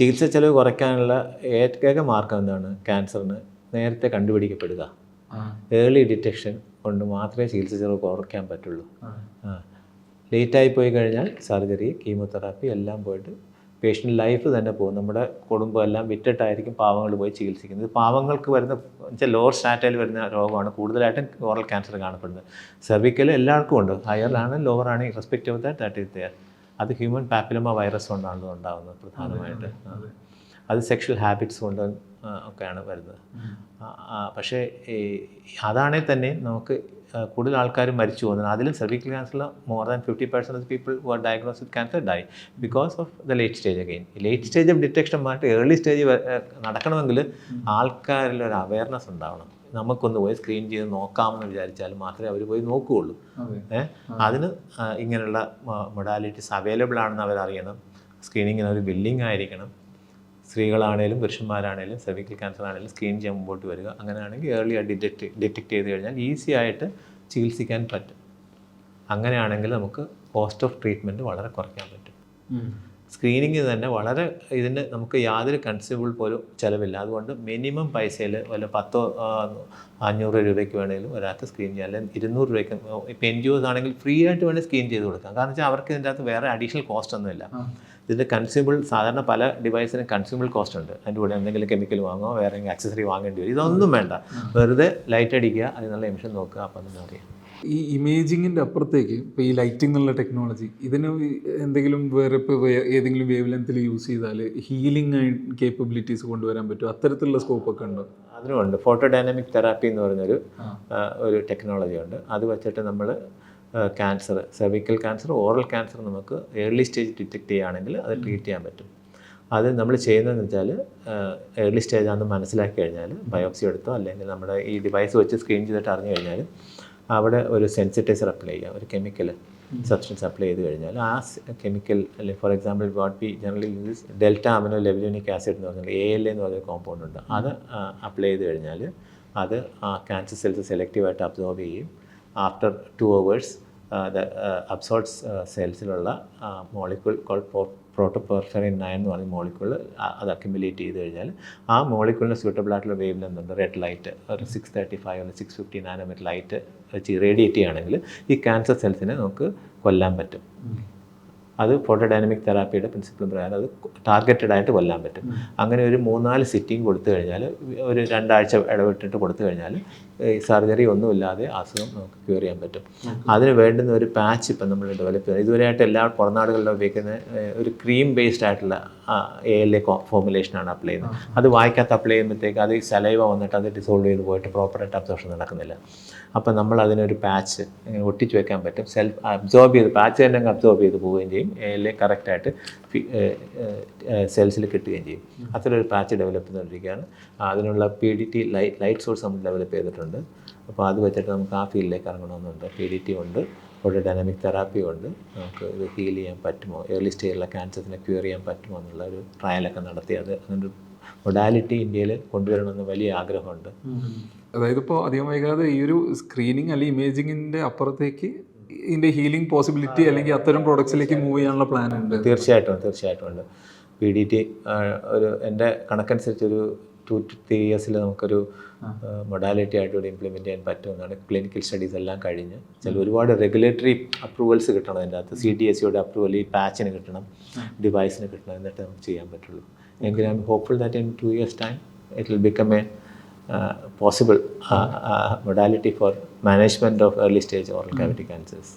ചികിത്സ ചെലവ് കുറയ്ക്കാനുള്ള ഏക മാർഗം എന്താണ്? ക്യാൻസറിന് നേരത്തെ കണ്ടുപിടിക്കപ്പെടുക. ഏർലി ഡിറ്റക്ഷൻ കൊണ്ട് മാത്രമേ ചികിത്സ ചെലവ് കുറയ്ക്കാൻ പറ്റുള്ളൂ. ആ. ലേറ്റായി പോയി കഴിഞ്ഞാൽ സർജറി കീമോതെറാപ്പി എല്ലാം പോയിട്ട് പേഷ്യന്റ് ലൈഫ് തന്നെ പോകും. നമ്മുടെ കുടുംബം എല്ലാം വിറ്റിട്ടായിരിക്കും പാവങ്ങൾ പോയി ചികിത്സിക്കുന്നത്. പാവങ്ങൾക്ക് വരുന്ന വെച്ചാൽ ലോവർ സ്റ്റാറ്റയിൽ വരുന്ന രോഗമാണ്. കൂടുതലായിട്ടും ഓറൽ ക്യാൻസർ കാണപ്പെടുന്നത്. സെർവിക്കൽ എല്ലാവർക്കും ഉണ്ട്. ഹയറിലാണ് ലോവറാണ് respect of that that is there അത് ഹ്യൂമൻ പാപ്പിലമ വൈറസ് കൊണ്ടാണ് ഉണ്ടാകുന്നത് പ്രധാനമായിട്ട്. അത്. സെക്ഷൽ ഹാബിറ്റ്സ് കൊണ്ട് ഒക്കെയാണ് വരുന്നത്. പക്ഷേ അതാണെങ്കിൽ തന്നെ നമുക്ക് കൂടുതൽ ആൾക്കാർ മരിച്ചു പോകുന്നത്. അതിലും cervical ക്യാൻസറിൽ more than fifty percent of people who are diagnose with cancer die because of the late stage again late stage of detection മാറ്റി ഏർലി സ്റ്റേജ് നടക്കണമെങ്കിൽ ആൾക്കാരിലൊരു അവയർനെസ് ഉണ്ടാവണം. നമുക്കൊന്ന് പോയി സ്ക്രീൻ ചെയ്ത് നോക്കാമെന്ന് വിചാരിച്ചാൽ മാത്രമേ അവർ പോയി നോക്കുകയുള്ളൂ. ഏ? അതിന് ഇങ്ങനെയുള്ള മൊഡാലിറ്റീസ് അവൈലബിൾ ആണെന്ന് അവരറിയണം. സ്ക്രീനിങ്ങിന് ഒരു ബില്ലിംഗ് ആയിരിക്കണം. സ്ത്രീകളാണേലും പുരുഷന്മാരാണേലും സെർവിക്കൽ ക്യാൻസർ ആണെങ്കിലും സ്ക്രീൻ ചെയ്യാൻ മുമ്പോട്ട് വരിക. അങ്ങനെയാണെങ്കിൽ ഏർലി ഡിറ്റക്ട് ഡിറ്റക്ട് ചെയ്ത് കഴിഞ്ഞാൽ ഈസി ആയിട്ട് ചികിത്സിക്കാൻ പറ്റും. അങ്ങനെയാണെങ്കിൽ നമുക്ക് കോസ്റ്റ് ഓഫ് ട്രീറ്റ്മെന്റ് വളരെ കുറയ്ക്കാൻ പറ്റും. സ്ക്രീനിങ് തന്നെ വളരെ ഇതിന് നമുക്ക് യാതൊരു കൺസ്യൂമബിൾ പോലും ചിലവില്ല. അതുകൊണ്ട് മിനിമം പൈസയിൽ വല്ല പത്തോ അഞ്ഞൂറ് രൂപയ്ക്ക് വേണമെങ്കിലും ഒരാൾക്ക് സ്ക്രീൻ ചെയ്യാം. അല്ലെങ്കിൽ ഇരുന്നൂറ് രൂപയ്ക്ക് ഇപ്പം എൻ ജി ഒസ് ആണെങ്കിൽ ഫ്രീ ആയിട്ട് വേണമെങ്കിൽ സ്ക്രീൻ ചെയ്ത് കൊടുക്കാം. കാരണം വെച്ചാൽ അവർക്ക് ഇതിന്റെ അകത്ത് വേറെ അഡീഷണൽ കോസ്റ്റ് ഒന്നുമില്ല. ഇതിന്റെ കൺസ്യൂമബിൾ സാധാരണ പല ഡിവൈസിനും കൺസ്യൂമബിൾ കോസ്റ്റ് ഉണ്ട്. അതിന്റെ കൂടെ എന്തെങ്കിലും കെമിക്കൽ വാങ്ങുമോ വേറെ എന്തെങ്കിലും ആക്സസറി വാങ്ങേണ്ടി വരും. ഇതൊന്നും വേണ്ട. വെറുതെ ലൈറ്റ് അടിക്കുക അതിനുള്ള എമിഷൻ നോക്കുക അപ്പം തന്നെ അറിയാം ഈ ഇമേജിങ്ങിന്റെ അപ്പുറത്തേക്ക് ഇപ്പോൾ ഈ ലൈറ്റിംഗ് എന്നുള്ള ടെക്നോളജി ഇതിന് എന്തെങ്കിലും വേറെ ഇപ്പോൾ ഏതെങ്കിലും വേവ് ലെങ്ത്തിൽ യൂസ് ചെയ്താൽ ഹീലിംഗ് കേപ്പബിലിറ്റീസ് കൊണ്ടുവരാൻ പറ്റും അത്തരത്തിലുള്ള സ്കോപ്പൊക്കെ ഉണ്ടോ? അതിനുമുണ്ട് ഫോട്ടോ ഡൈനാമിക് തെറാപ്പി എന്ന് പറഞ്ഞൊരു ഒരു ടെക്നോളജി ഉണ്ട്. അത് വെച്ചിട്ട് നമ്മൾ cancer cervical cancer oral cancer നമുക്ക് ഏർലി സ്റ്റേജ് ഡിറ്റക്റ്റ് ചെയ്യുകയാണെങ്കിൽ അത് ട്രീറ്റ് ചെയ്യാൻ പറ്റും. അത് നമ്മൾ ചെയ്യുന്നതെന്ന് വെച്ചാൽ ഏർലി സ്റ്റേജ് ആണെന്ന് മനസ്സിലാക്കി കഴിഞ്ഞാൽ ബയോപ്സി എടുത്തോ അല്ലെങ്കിൽ നമ്മുടെ ഈ ഡിവൈസ് വെച്ച് സ്ക്രീൻ ചെയ്തിട്ട് അറിഞ്ഞു കഴിഞ്ഞാൽ അവിടെ ഒരു സെൻസിറ്റൈസർ അപ്ലൈ ചെയ്യുക ഒരു കെമിക്കൽ സബ്സ്റ്റൻസ് അപ്ലൈ ചെയ്ത് കഴിഞ്ഞാൽ ആ കെമിക്കൽ അല്ലെങ്കിൽ for example what we generally use delta amino levulinic acid എന്ന് പറഞ്ഞാൽ എ എൽ എന്ന് പറഞ്ഞൊരു കോമ്പൗണ്ട് ഉണ്ട്. അത് അപ്ലൈ ചെയ്ത് കഴിഞ്ഞാൽ അത് ആ ക്യാൻസർ സെൽസ് സെലക്റ്റീവായിട്ട് അബ്സോർബ് ചെയ്യും. ആഫ്റ്റർ ടു അവേഴ്സ് അബ്സോർബ്സ് സെൽസിലുള്ള മോളിക്യൂൾ കോൾ പ്രോട്ടോപെർഫറിൻ നയൻ എന്ന് പറഞ്ഞ മോളിക്യൂൾ അത് അക്യുമുലേറ്റ് ചെയ്ത് കഴിഞ്ഞാൽ ആ മോളിക്യൂളിന് സ്യൂട്ടബിൾ ആയിട്ടുള്ള വേവ് ലെന്ത് റെഡ് ലൈറ്റ് ഒരു സിക്സ് തേർട്ടി ഫൈവ് അല്ലെങ്കിൽ സിക്സ് ഫിഫ്റ്റി നാനോമീറ്റർ ലൈറ്റ് വെച്ച് റേഡിയേറ്റ് ചെയ്യുകയാണെങ്കിൽ ഈ ക്യാൻസർ സെൽസിനെ നമുക്ക് കൊല്ലാൻ പറ്റും. അത് ഫോട്ടോ ഡൈനാമിക് തെറാപ്പിയുടെ പ്രിൻസിപ്പിൾ പ്രകാരം അത് ടാർഗറ്റഡ് ആയിട്ട് കൊല്ലാൻ പറ്റും. അങ്ങനെ ഒരു മൂന്നാൽ സിറ്റിംഗ് കൊടുത്തു കഴിഞ്ഞാൽ ഒരു രണ്ടാഴ്ച ഇടവിട്ടിട്ട് കൊടുത്തു കഴിഞ്ഞാൽ സർജറി ഒന്നുമില്ലാതെ അസുഖം നമുക്ക് ക്യൂർ ചെയ്യാൻ പറ്റും. അതിന് വേണ്ടുന്ന ഒരു പാച്ച് ഇപ്പം നമ്മൾ ഡെവലപ്പ് ചെയ്യുന്നത്. ഇതുവരെയായിട്ട് എല്ലാ പുറനാടുകളിലും ഉപയോഗിക്കുന്ന ഒരു ക്രീം ബേസ്ഡ് ആയിട്ടുള്ള എ എൽ എ ഫോമുലേഷനാണ് അപ്ലൈ ചെയ്യുന്നത്. അത് വായിക്കാത്ത അപ്ലൈ ചെയ്യുമ്പോഴത്തേക്ക് അത് സലൈവ വന്നിട്ട് അത് ഡിസോൾവ് ചെയ്ത് പോയിട്ട് പ്രോപ്പറായിട്ട് അബ്സോർഷൻ നടക്കുന്നില്ല. അപ്പം നമ്മൾ അതിനൊരു പാച്ച് ഒട്ടിച്ച് വെക്കാൻ പറ്റും. സെൽഫ് അബ്സോർബ് ചെയ്ത് പാച്ച് തന്നെ അബ്സോർബ് ചെയ്ത് പോവുകയും ചെയ്യും. അല്ലെ കറക്റ്റായിട്ട് സെൽസിൽ കിട്ടുകയും ചെയ്യും. അത്തരൊരു പാച്ച് ഡെവലപ്പ് ചെയ്തുകൊണ്ടിരിക്കുകയാണ്. അതിനുള്ള P D T light light source നമ്മൾ ഡെവലപ്പ് ചെയ്തിട്ടുണ്ട്. അപ്പോൾ അത് വെച്ചിട്ട് നമുക്ക് ആ ഫീൽഡിലേക്ക് ഇറങ്ങണമെന്നുണ്ട്. പി ഡി ടി ഉണ്ട്. അവിടെ ഡൈനാമിക് തെറാപ്പി ഉണ്ട്. നമുക്ക് ഇത് ഹീൽ ചെയ്യാൻ പറ്റുമോ? ഏർലി സ്റ്റേജിലുള്ള ക്യാൻസറിനെ ക്യൂർ ചെയ്യാൻ പറ്റുമോ എന്നുള്ള ഒരു ട്രയലൊക്കെ നടത്തി അത് അതിന്റെ മൊഡാലിറ്റി ഇന്ത്യയിൽ കൊണ്ടുവരണമെന്ന് വലിയ ആഗ്രഹമുണ്ട്. അതായത് ഇപ്പോൾ അധികം വൈകാതെ ഈ ഒരു സ്ക്രീനിങ് അല്ലെങ്കിൽ ഇമേജിങ്ങിന്റെ അപ്പുറത്തേക്ക് ഇതിന്റെ ഹീലിംഗ് പോസിബിലിറ്റി അല്ലെങ്കിൽ അത്തരം പ്രോഡക്ട്സിലേക്ക് മൂവ് ചെയ്യാനുള്ള പ്ലാൻ ഉണ്ട്. തീർച്ചയായിട്ടും തീർച്ചയായിട്ടും ഉണ്ട്. പി ഡി ടി ഒരു എന്റെ കണക്കനുസരിച്ച് ഒരു ടു ടു ത്രീ ഇയേഴ്സിൽ നമുക്കൊരു മൊഡാലിറ്റി ആയിട്ട് ഇവിടെ ഇംപ്ലിമെന്റ് ചെയ്യാൻ പറ്റുമെന്നാണ്. ക്ലിനിക്കൽ സ്റ്റഡീസ് എല്ലാം കഴിഞ്ഞ്. ചില ഒരുപാട് റെഗുലേറ്ററി അപ്രൂവൽസ് കിട്ടണം അതിന്റെ അകത്ത്. സി ഡി എസ് സിയുടെ അപ്രൂവൽ ഈ പാച്ചിന് കിട്ടണം ഡിവൈസിന് കിട്ടണം എന്നിട്ട് നമുക്ക് ചെയ്യാൻ പറ്റുള്ളൂ. എങ്കിൽ I'm hopeful that in two years time it will become a possible modality for management of early stage oral cavity cancers.